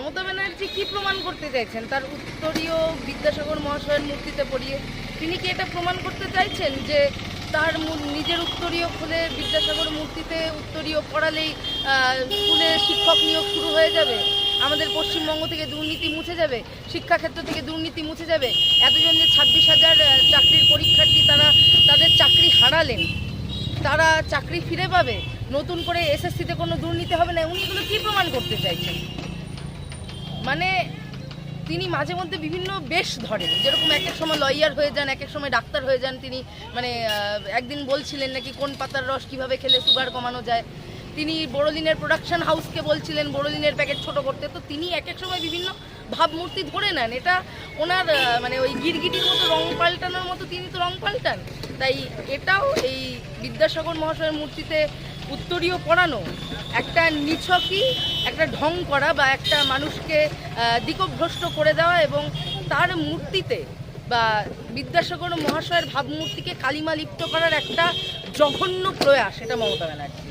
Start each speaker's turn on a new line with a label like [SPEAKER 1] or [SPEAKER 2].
[SPEAKER 1] মমতা ব্যানার্জি কি প্রমাণ করতে চাইছেন? তার উত্তরীয় বিদ্যাসাগর মহাশয়ের মূর্তিতে পড়িয়ে তিনি কি এটা প্রমাণ করতে চাইছেন যে তার নিজের উত্তরীয় খুলে বিদ্যাসাগর মূর্তিতে উত্তরীয় পড়ালেই স্কুলে শিক্ষক নিয়োগ শুরু হয়ে যাবে? আমাদের পশ্চিমবঙ্গ থেকে দুর্নীতি মুছে যাবে? শিক্ষাক্ষেত্র থেকে দুর্নীতি মুছে যাবে? এতজন যে ছাব্বিশ হাজার চাকরির পরীক্ষার্থী তারা তাদের চাকরি হারালেন, তারা চাকরি ফিরে পাবে? নতুন করে এসএসসিতে কোনো দুর্নীতি হবে না? উনি এগুলো কী প্রমাণ করতে চাইছেন? মানে তিনি মাঝে মধ্যে বিভিন্ন বেশ ধরেন, যেরকম এক এক সময় লয়ার হয়ে যান, এক এক সময় ডাক্তার হয়ে যান, তিনি মানে একদিন বলছিলেন নাকি কোন পাতার রস কীভাবে খেলে সুগার কমানো যায়। তিনি বোরোলিনের প্রোডাকশন হাউসকে বলছিলেন বোরোলিনের প্যাকেট ছোট করতে। তো তিনি এক এক সময় বিভিন্ন ভাবমূর্তি ধরে নেন। এটা ওনার মানে ওই গিরগিটির মতো রং পাল্টানোর মতো তিনি তো রং পাল্টান। তাই এটাও এই বিদ্যাসাগর মহাশয়ের মূর্তিতে উত্তরীয় পড়ানো একটা নিছকই, একটা ঢং করা বা একটা মানুষকে দিকভ্রষ্ট করে দেওয়া এবং তার মূর্তিতে বা বিদ্যাসাগর মহাশয়ের ভাবমূর্তিকে কালিমা লিপ্ত করার একটা জঘন্য প্রয়াস, এটা মমতা ব্যানার্জি।